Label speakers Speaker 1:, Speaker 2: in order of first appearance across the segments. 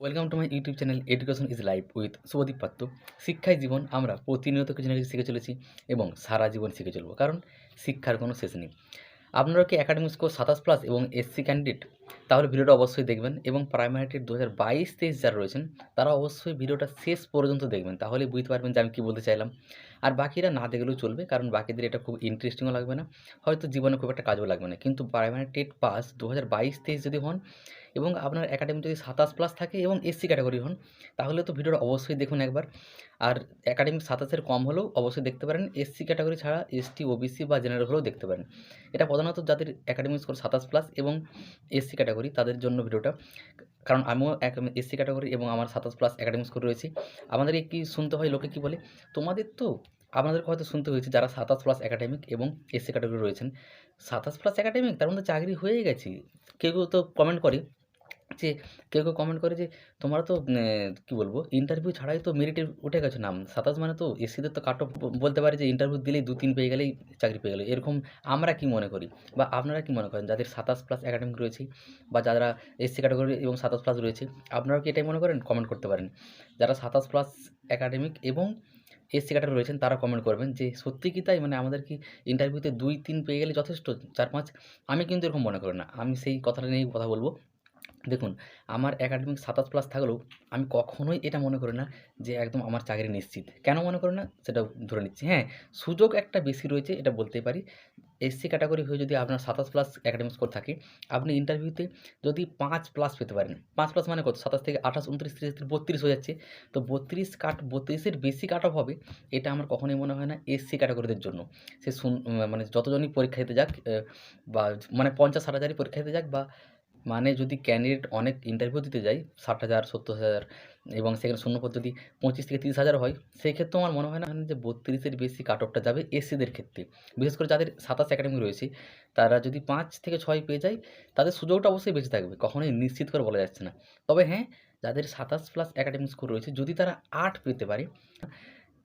Speaker 1: Welcome to my YouTube channel education is life with Subhadeep Patra শিক্ষায় জীবন আমরা প্রতিনিয়ত কিছু না কিছু শিখে চলেছি এবং সারা জীবন শিখে চলবো। কারণ শিক্ষার কোনো শেষ নেই। আপনারা কি একাডেমিক স্কোর সাতাশ প্লাস এবং এসসি ক্যান্ডিডেট তাহলে ভিডিওটা অবশ্যই দেখবেন এবং প্রাইমারিটির দু হাজার বাইশ তেইশ যারা রয়েছেন, তারা অবশ্যই ভিডিওটা শেষ পর্যন্ত দেখবেন। তাহলে বুঝতে পারবেন যে আমি কী বলতে চাইলাম। আর বাকিরা না দেখলেও চলবে, কারণ বাকিদের এটা খুব ইন্টারেস্টিংও লাগবে না। হয়তো জীবনে খুব একটা কাজও লাগবে না। কিন্তু প্রাইমারি টেট পাস দু হাজার বাইশ তেইশ যদি হন এবং আপনার একাডেমি যদি সাতাশ প্লাস থাকে এবং এসসি ক্যাটাগরি হন, তাহলে তো ভিডিওটা অবশ্যই দেখুন একবার। আর একাডেমিক সাতাশের কম হলেও অবশ্যই দেখতে পারেন। এসসি ক্যাটাগরি ছাড়া এসটি ওবিসি বা জেনারেল হলেও দেখতে পারেন। এটা প্রধানত যাদের একাডেমিক স্কোর সাতাশ প্লাস এবং এসসি ক্যাটাগরি তাদের জন্য ভিডিওটা। কারণ আমিও এক এসসি ক্যাটাগরি এবং আমার সাতাশ প্লাস একাডেমিক স্কুল রয়েছে। আমাদের কি শুনতে হয়, লোকে কী বলে? তোমাদের তো আপনাদের হয়তো শুনতে হয়েছে যারা সাতাশ প্লাস একাডেমিক এবং এসসি ক্যাটাগরি রয়েছেন। সাতাশ প্লাস একাডেমিক তার মধ্যে চাকরি হয়ে গেছে। কেউ কেউ তো কমেন্ট করে যে কেউ কেউ কমেন্ট করে যে, তোমরা তো কী বলব ইন্টারভিউ ছাড়াই তো মেরিটে উঠে গেছো নাম। সাতাশ মানে তো এসসিদের তো কাট অফ বলতে পারে যে ইন্টারভিউ দিলেই দু, তিন পেয়ে গেলেই চাকরি পেয়ে গেলো। এরকম আমরা কি মনে করি? বা আপনারা কি মনে করেন? যাদের সাতাশ প্লাস একাডেমিক রয়েছে বা যারা এসসি ক্যাটাগরি এবং সাতাশ প্লাস রয়েছে, আপনারা কি এটাই মনে করেন? কমেন্ট করতে পারেন। যারা সাতাশ প্লাস একাডেমিক এবং এসসি ক্যাটাগরি রয়েছেন, তারা কমেন্ট করবেন যে, সত্যি কি তাই? মানে আমাদের কি ইন্টারভিউতে দুই, তিন পেয়ে গেলে যথেষ্ট? চার, পাঁচ? আমি কিন্তু এরকম মনে করি না। আমি সেই কথাটা নিয়েই কথা বলব। দেখুন, আমার একাডেমিক সাতাশ প্লাস থাকলেও আমি কখনোই এটা মনে করি না যে একদম আমার চাকরি নিশ্চিত। কেন মনে করি না? সেটা ধরে নিচ্ছি। হ্যাঁ সুযোগ একটা বেশি রয়েছে, এটা বলতেই পারি। এসসি ক্যাটাগরি হয়ে যদি আপনার সাতাশ প্লাস একাডেমিক স্কোর থাকে, আপনি ইন্টারভিউতে যদি পাঁচ প্লাস পেতে পারেন। পাঁচ প্লাস মানে কত? সাতাশ থেকে আঠাশ, উনত্রিশ, তিরিশ, বত্রিশ হয়ে যাচ্ছে। তো বত্রিশ কাট বত্রিশের বেশি কাট অফ হবে, এটা আমার কখনোই মনে হয় না এসসি ক্যাটাগরিদের জন্য। সে মানে যতজনই পরীক্ষা দিতে যাক বা মানে পঞ্চাশ, ষাট হাজারই পরীক্ষা দিতে যাক বা মানে যদি ক্যান্ডিডেট অনেক ইন্টারভিউ দিতে যায়, ষাট হাজার, সত্তর হাজার এবং সেখানে শূন্যপদ যদি পঁচিশ থেকে তিরিশ হাজার হয় সেই ক্ষেত্রে আমার মনে হয় না যে বত্রিশের বেশি কাট অফটা যাবে এসসিদের ক্ষেত্রে। বিশেষ করে যাদের সাতাশ একাডেমি রয়েছে, তারা যদি পাঁচ থেকে ছয় পেয়ে যায়, তাদের সুযোগটা অবশ্যই বেশি থাকবে, কখনোই নিশ্চিত করে বলা যাচ্ছে না। তবে হ্যাঁ যাদের সাতাশ প্লাস একাডেমিক স্কোর রয়েছে, যদি তারা আট পেতে পারে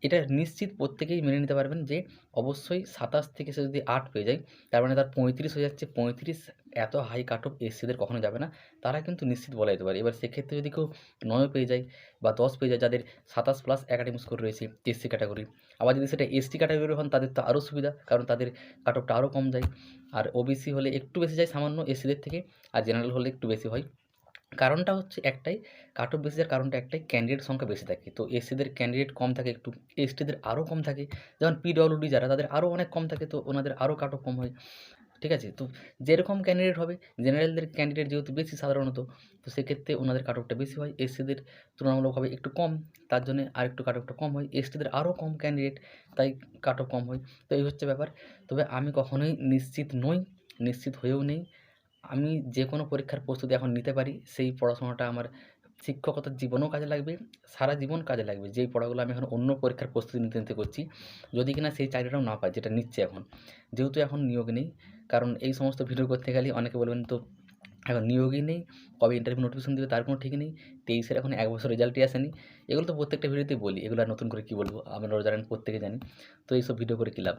Speaker 1: এটা নিশ্চিত প্রত্যেকেই মেনে নিতে পারবেন যে অবশ্যই সাতাশ থেকে সে যদি আট পেয়ে যায়, তার মানে তার পঁয়ত্রিশ হয়ে যাচ্ছে, পঁয়ত্রিশ এত হাই কাট অফ এসসিদের কখনো যাবে না। তারা কিন্তু নিশ্চিত বলা যেতে পারে। এবার সেক্ষেত্রে যদি কেউ নয় পেয়ে যায় বা দশ পেয়ে যায়, যাদের সাতাশ প্লাস একাডেমিক স্কোর রয়েছে এসসি ক্যাটাগরি আবার যদি সেটা এসটি ক্যাটাগরি হন, তাদের তো আরও সুবিধা, কারণ তাদের কাট অফটা আরও কম যায়। আর ওবিসি হলে একটু বেশি যায় সামান্য এসসিদের থেকে, আর জেনারেল হলে একটু বেশি হয়। কারণটা হচ্ছে একটাই কাট অফ বেসিসের কারণটা একটাই ক্যান্ডিডেট সংখ্যা বেশি থাকে। তো এসসিদের ক্যান্ডিডেট কম থাকে, একটু এসটিদের আরও কম থাকে। যেমন পিডব্লিউডি যারা, তাদের আরও অনেক কম থাকে, তো ওনাদের আরও কাট অফ কম হয়। ঠিক আছে? তো যেরকম ক্যান্ডিডেট হবে জেনারেলদের ক্যান্ডিডেট যেহেতু বেশি সাধারণত, তো সেক্ষেত্রে ওনাদের কাট অফটা বেশি হয়। এসসিদের তুলনামূলকভাবে একটু কম, তার জন্য আর একটু কাট অফটা কম হয়। এসটিদের আরও কম ক্যান্ডিডেট তাই কাট অফ কম হয়। তো এই হচ্ছে ব্যাপার। তবে আমি কখনোই নিশ্চিত নই, নিশ্চিত হয়েও নেই। আমি যে কোনো পরীক্ষার প্রস্তুতি এখন নিতে পারি, সেই পড়াশোনাটা আমার শিক্ষকতার জীবনেও কাজে লাগবে, সারা জীবন কাজে লাগবে। যেই পড়াগুলো আমি এখন অন্য পরীক্ষার প্রস্তুতি নিতে নিতে করছি, যদি কিনা সেই চাকরিটাও না পাই, যেটা নিচ্ছে এখন। যেহেতু এখন নিয়োগ নেই, কারণ এই সমস্ত ভিডিও করতে গেলে অনেকে বলবেন, তো এখন নিয়োগই নেই, কবে ইন্টারভিউ নোটিফিকেশন দেবে, তার কোনো ঠিক নেই, তেইশের এখন এক বছর রেজাল্টই আসেনি। এগুলো তো প্রত্যেকটা ভিডিওতেই বলি, এগুলো নতুন করে কী বলব, আপনারাও জানেন, প্রত্যেকে জানি। তো এইসব ভিডিও করে কী লাভ?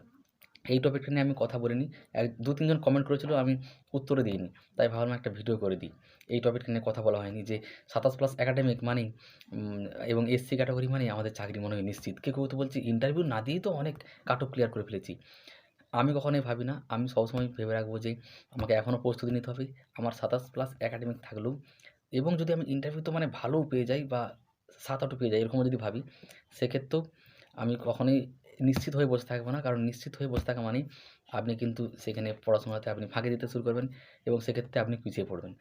Speaker 1: এই টপিকটা নিয়ে আমি কথা বলিনি। এক, দু, তিনজন কমেন্ট করেছিল, আমি উত্তরে দিইনি। তাই ভাবলাম একটা ভিডিও করে দিই। এই টপিকটা নিয়ে কথা বলা হয়নি যে সাতাশ প্লাস একাডেমিক মানেই এবং এসসি ক্যাটাগরি মানেই আমাদের চাকরি মনে হয় নিশ্চিত। কেউ কেউ তো বলছি ইন্টারভিউ না দিয়েই তো অনেক কাট অফ ক্লিয়ার করে ফেলেছি। আমি কখনোই ভাবি না। আমি সবসময় ভেবে রাখব যে আমাকে এখনও প্রস্তুতি নিতে হবে। আমার সাতাশ প্লাস একাডেমিক থাকলেও, এবং যদি আমি ইন্টারভিউ তো মানে ভালোও পেয়ে যাই বা সাত আটও পেয়ে যাই এরকম যদি ভাবি, সেক্ষেত্রেও আমি কখনোই নিশ্চিত হয়ে বসে থাকব না। কারণ নিশ্চিত হয়ে বসে থাকা মানেই আপনি কিন্তু সেখানে পড়াশোনাতে আপনি ফাঁকি দিতে শুরু করবেন এবং সেক্ষেত্রে আপনি পিছিয়ে পড়বেন।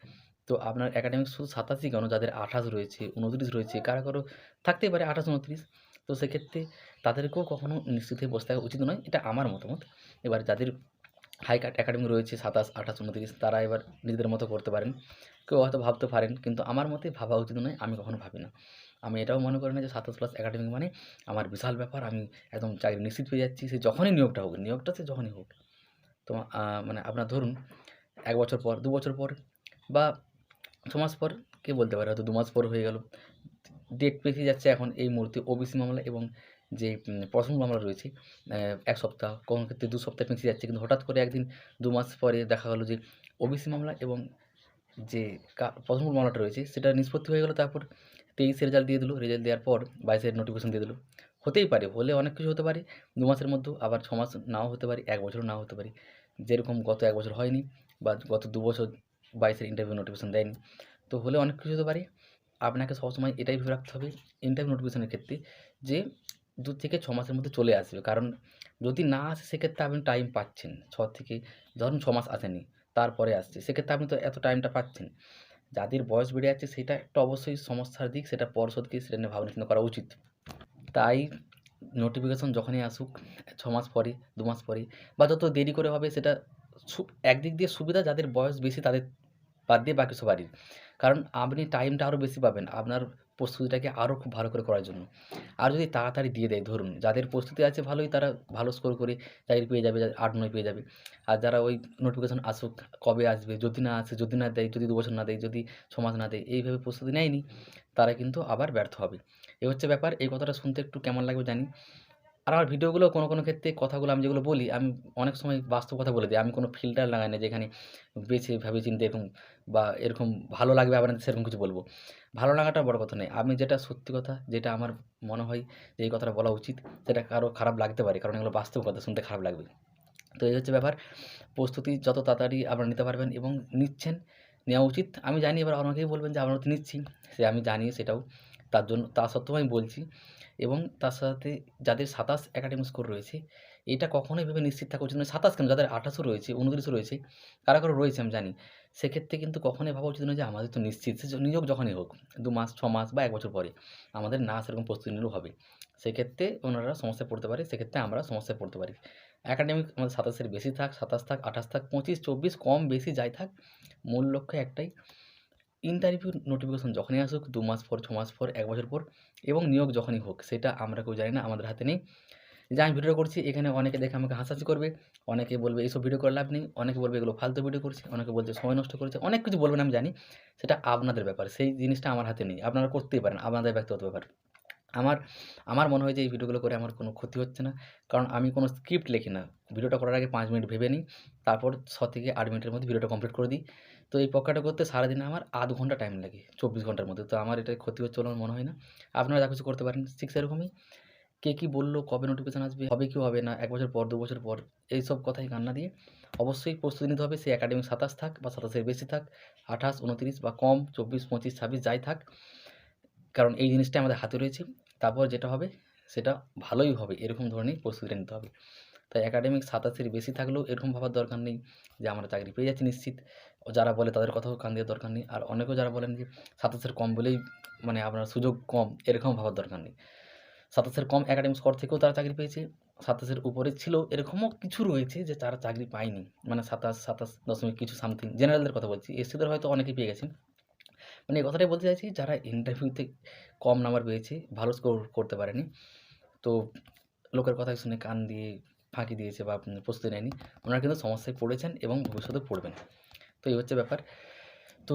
Speaker 1: তো আপনার একাডেমিক শুধু সাতাশি কেন? যাদের আঠাশ রয়েছে, উনত্রিশ রয়েছে, কারও কারও থাকতেই পারে আঠাশ, উনত্রিশ। তো সেক্ষেত্রে তাদেরকেও কখনো নিশ্চিত হয়ে বসে থাকা উচিত নয়। এটা আমার মতামত। এবার যাদের হাই কাট একাডেমি রয়েছে, সাতাশ, আঠাশ, উনত্রিশ, তারা এবার নিজেদের মতো করতে পারেন। কেউ হয়তো ভাবতে পারেন, কিন্তু আমার মতে ভাবা উচিত নয়। আমি কখনো ভাবি না। আমি এটাও মনে করি না যে সাতাশ প্লাস একাডেমিক মানে আমার বিশাল ব্যাপার, আমি একদম চাকরি নিশ্চিত পেয়ে যাচ্ছি, সে যখনই নিয়োগটা হোক, নিয়োগটা সে যখনই হোক। তো মানে আপনার ধরুন, এক বছর পর, দু বছর পর বা ছ মাস পর, কে বলতে পারে? হয়তো দু মাস পর হয়ে গেল। ডেট পেছিয়ে যাচ্ছে এখন এই মুহূর্তে ওবিসি মামলা এবং যে প্রথম মামলা রয়েছে এক সপ্তাহ কোনো ক্ষেত্রে দু সপ্তাহ পেছিয়ে যাচ্ছে। কিন্তু হঠাৎ করে একদিন দু মাস পরে দেখা গেলো যে ওবিসি মামলা এবং যে প্রথম মামলাটা রয়েছে, সেটা নিষ্পত্তি হয়ে গেল। তারপর তেইশে রেজাল্ট দিয়ে দিল রেজাল্ট দেওয়ার পর বাইশের নোটিফিকেশন দিয়ে দিল। হতেই পারে, হলে অনেক কিছু হতে পারে, দু মাসের মধ্যেও আবার ছ মাস নাও হতে পারে, এক বছরও নাও হতে পারে। যেরকম গত এক বছর হয়নি বা গত দু বছর বাইশের ইন্টারভিউ নোটিফিকেশন দেয়নি, তো হলে অনেক কিছু হতে পারে। আপনাকে সবসময় এটাই ভেবে রাখতে হবে ইন্টারভিউ নোটিফিকেশনের ক্ষেত্রে যে দু থেকে ছ মাসের মধ্যে চলে আসবে। কারণ যদি না আসে, সেক্ষেত্রে আপনি টাইম পাচ্ছেন ছ থেকে, ধরুন ছ মাস আসেনি, তারপরে আসছে, সেক্ষেত্রে আপনি তো এত টাইমটা পাচ্ছেন। যাদের বয়স বেড়ে যাচ্ছে, সেটা একটা অবশ্যই সমস্যার দিক, সেটা পর্ষদকে সেটা নিয়ে ভাবনা চিন্তা করা উচিত। তাই নোটিফিকেশন যখনই আসুক, ছ মাস পরে, দু মাস পরে, বা যত দেরি করে হবে, সেটা একদিক দিয়ে সুবিধা যাদের বয়স বেশি, তাদের বাদ দিয়ে বাকি সবারই কারণ আপনি টাইমটা আরও বেশি পাবেন আপনার প্রস্তুতিটাকে আরও খুব ভালো করে করার জন্য। আর যদি তাড়াতাড়ি দিয়ে দেয়, ধরুন যাদের প্রস্তুতি আছে ভালোই তারা ভালো স্কোর করে চাকরি পেয়ে যাবে আট নয় পেয়ে যাবে। আর যারা ওই নোটিফিকেশন আসুক, কবে আসবে, যদি না আসে, যদি না দেয়, যদি দু বছর না দেয়, যদি ছ মাস না দেয়, এইভাবে প্রস্তুতি নেয়নি, তারা কিন্তু আবার ব্যর্থ হবে। এই হচ্ছে ব্যাপার, এই কথাটা শুনতে একটু কেমন লাগবে জানি। আর আমার ভিডিওগুলো কোনো কোনো ক্ষেত্রে কথাগুলো আমি যেগুলো বলি, আমি অনেক সময় বাস্তব কথা বলে দিই। আমি কোনো ফিল্টার লাগাই না যেখানে বেছে ভেবে চিন্তে এরকম বা এরকম ভালো লাগবে আপনাদের সেরকম কিছু বলব। ভালো লাগাটা বড় কথা নয়। আমি যেটা সত্যি কথা, যেটা আমার মনে হয় যে এই কথাটা বলা উচিত, সেটা কারও খারাপ লাগতে পারে। কারণ এগুলো বাস্তব কথা, শুনতে খারাপ লাগবে। তো এই হচ্ছে ব্যাপার। প্রস্তুতি যত তাড়াতাড়ি আপনারা নিতে পারবেন এবং নিচ্ছেন, নেওয়া উচিত। আমি জানি এবার অনেকেই বলবেন যে আমরা তো নিচ্ছি। সে আমি জানি সেটাও। তার জন্য, তা সত্ত্বেও আমি বলছি এবং তার সাথে যাদের সাতাশ একাডেমি স্কোর রয়েছে, এটা কখনোই ভেবে নিশ্চিত থাকা উচিত নয়। সাতাশ কেন? যাদের আঠাশও রয়েছে, উনত্রিশও রয়েছে, কারা কারও রয়েছে আমি জানি। সেক্ষেত্রে কিন্তু কখনোই ভাবা উচিত নয় যে আমাদের তো নিশ্চিত সে নিয়োগ যখনই হোক, দু মাস, ছ মাস বা এক বছর পরে আমাদের না সেরকম প্রস্তুতি নিলেও হবে। সেক্ষেত্রে ওনারা সমস্যায় পড়তে পারে, সেক্ষেত্রে আমরা সমস্যায় পড়তে পারি। একাডেমিক আমাদের সাতাশের বেশি থাক, সাতাশ থাক, আঠাশ থাক, পঁচিশ, চব্বিশ কম বেশি যাই থাক, মূল লক্ষ্য একটাই ইন্টারভিউ নোটিফিকেশন যখনই আসুক, দু মাস পর, ছ মাস পর, এক বছর পর এবং নিয়োগ যখনই হোক, সেটা আমরা কেউ জানি না, আমাদের হাতে নেই। যে আমি ভিডিও করছি, এখানে অনেকে দেখে আমাকে হাসাহাসি করবে, অনেকে বলবে, এইসব ভিডিও করে লাভ নেই। অনেকে বলবে, এগুলো ফালতু ভিডিও করছে। অনেকে বলছে, সময় নষ্ট করেছে। অনেক কিছু বলবেন আমি জানি, সেটা আপনাদের ব্যাপার, সেই জিনিসটা আমার হাতে নেই, আপনারা করতেই পারেন, আপনাদের ব্যক্তিগত ব্যাপার। আমার আমার মনে হয় যে এই ভিডিওগুলো করে আমার কোনো ক্ষতি হচ্ছে না, কারণ আমি কোনো স্ক্রিপ্ট লিখি না। ভিডিওটা করার আগে পাঁচ মিনিট ভেবে নিই, তারপর ছ থেকে আট মিনিটের মধ্যে ভিডিওটা কমপ্লিট করে দিই। তো এই পকাটা করতে সারাদিনে আমার আধ ঘণ্টা টাইম লাগে, চব্বিশ ঘণ্টার মধ্যে। তো আমার এটা ক্ষতি হচ্ছে বলে মনে হয় না। আপনারা যা কিছু করতে পারেন, ঠিক সেরকমই। কে কী বলল, কবে নোটিফিকেশান আসবে, হবে কি হবে না, এক বছর পর, দু বছর পর, এইসব কথাই কান্না দিয়ে অবশ্যই প্রস্তুতি নিতে হবে। সে একাডেমিক সাতাশ থাক বা সাতাশের বেশি থাক, আঠাশ, উনত্রিশ বা কম, চব্বিশ, পঁচিশ, ছাব্বিশ, যাই থাক। কারণ এই জিনিসটা আমাদের হাতে রয়েছে। তারপর যেটা হবে, সেটা ভালোই হবে। এরকম ধরনের প্রস্তুতিটা নিতে হবে। তাই একাডেমিক সাতাশের বেশি থাকলেও এরকম ভাবার দরকার নেই যে আমরা চাকরি পেয়ে যাচ্ছি নিশ্চিত। যারা বলে তাদের কথাও কান দেওয়ার দরকার নেই। আর অনেকেও যারা বলেন যে সাতাশের কম বলেই মানে আপনার সুযোগ কম, এরকম ভাবার দরকার নেই। সাতাশের কম একাডেমিক স্কোর থেকেও তারা চাকরি পেয়েছে। সাতাশের উপরে ছিল এরকমও কিছু রয়েছে যে তারা চাকরি পায়নি। মানে সাতাশ সাতাশ দশমিক কিছু সামথিং জেনারেলদের কথা বলছি। এসসিদের হয়তো অনেকেই পেয়ে গেছেন। মানে এই কথাটাই বলতে চাইছি, যারা ইন্টারভিউতে কম নাম্বার পেয়েছে, ভালো স্কোর করতে পারেনি, তো লোকের কথা শুনে কান দিয়ে ফাঁকি দিয়েছে বা প্রস্তুতি নেয়নি, ওনারা কিন্তু সমস্যায় পড়েছেন এবং ভবিষ্যতে পড়বেন। তো এই হচ্ছে ব্যাপার। তো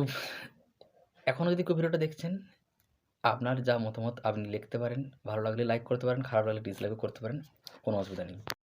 Speaker 1: এখনও যদি কেউ ভিডিওটা দেখছেন, আপনার যা মতামত আপনি লিখতে পারেন, ভালো লাগলে লাইক করতে পারেন, খারাপ লাগলে ডিসলাইকও করতে পারেন, কোনো অসুবিধা নেই।